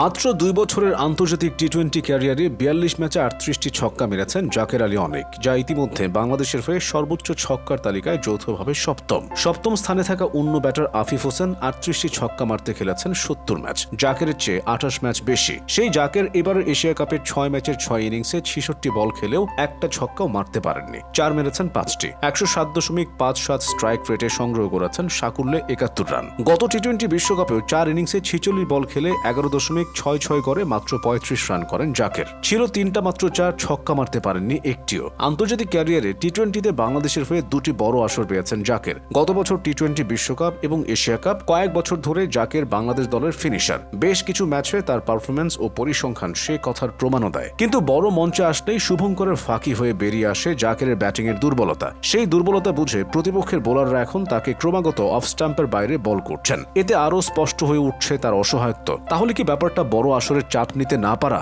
মাত্র দুই বছরের আন্তর্জাতিক টি টোয়েন্টি ক্যারিয়ারে বিয়াল্লিশ ম্যাচে আটত্রিশটি ছক্কা মেরেছেন জাকের আলী অনেক, যা ইতিমধ্যে বাংলাদেশের হয়ে সর্বোচ্চ ছক্কার তালিকায় যৌথভাবে সপ্তম। সপ্তম স্থানে থাকা অন্য ব্যাটার আফিফ হোসেন আটত্রিশটি ছক্কা মারতে খেলেছেন সত্তর ম্যাচ জাকেরের চেয়ে আঠাশ ম্যাচ বেশি। সেই জাকের এবারের এশিয়া কাপের ছয় ম্যাচের ছয় ইনিংসে ছিষট্টি বল খেলেও একটা ছক্কাও মারতে পারেননি, চার মেরেছেন পাঁচটি। একশো সাত দশমিক পাঁচ সাত স্ট্রাইক রেটে সংগ্রহ করেছেন সাকুল্যে একাত্তর রান। গত টি টোয়েন্টি বিশ্বকাপেও চার ইনিংসে ছিচল্লিশ বল খেলে এগারো দশমিক ছয় ছয় করে মাত্র পঁয়ত্রিশ রান করেন জাকের। ছিল তিনটা মাত্র চার, ছক্কা মারতে পারেননি একটিও। আন্তর্জাতিক ক্যারিয়ারে টি টোয়েন্টিতে বাংলাদেশের হয়ে দুটি বড় আসর পেয়েছেন জাকের। গত বছর টি টোয়েন্টি বিশ্বকাপ এবং এশিয়া কাপ কয়েক বছর ধরে জাকের বাংলাদেশ দলের ফিনিশার। বেশ কিছু ম্যাচে তার পারফরমেন্স ও পরিসংখ্যান সে কথার প্রমাণও দেয়। কিন্তু বড় মঞ্চে আসলেই শুভঙ্করের ফাঁকি হয়ে বেরিয়ে আসে জাকেরের ব্যাটিংয়ের দুর্বলতা। সেই দুর্বলতা বুঝে প্রতিপক্ষের বোলাররা এখন তাকে ক্রমাগত অফ স্টাম্পের বাইরে বল করছেন। এতে আরও স্পষ্ট হয়ে উঠছে তার অসহায়ত্ব। তাহলে কি ব্যাপারটা বড় আসরের চাপ নিতে না পারা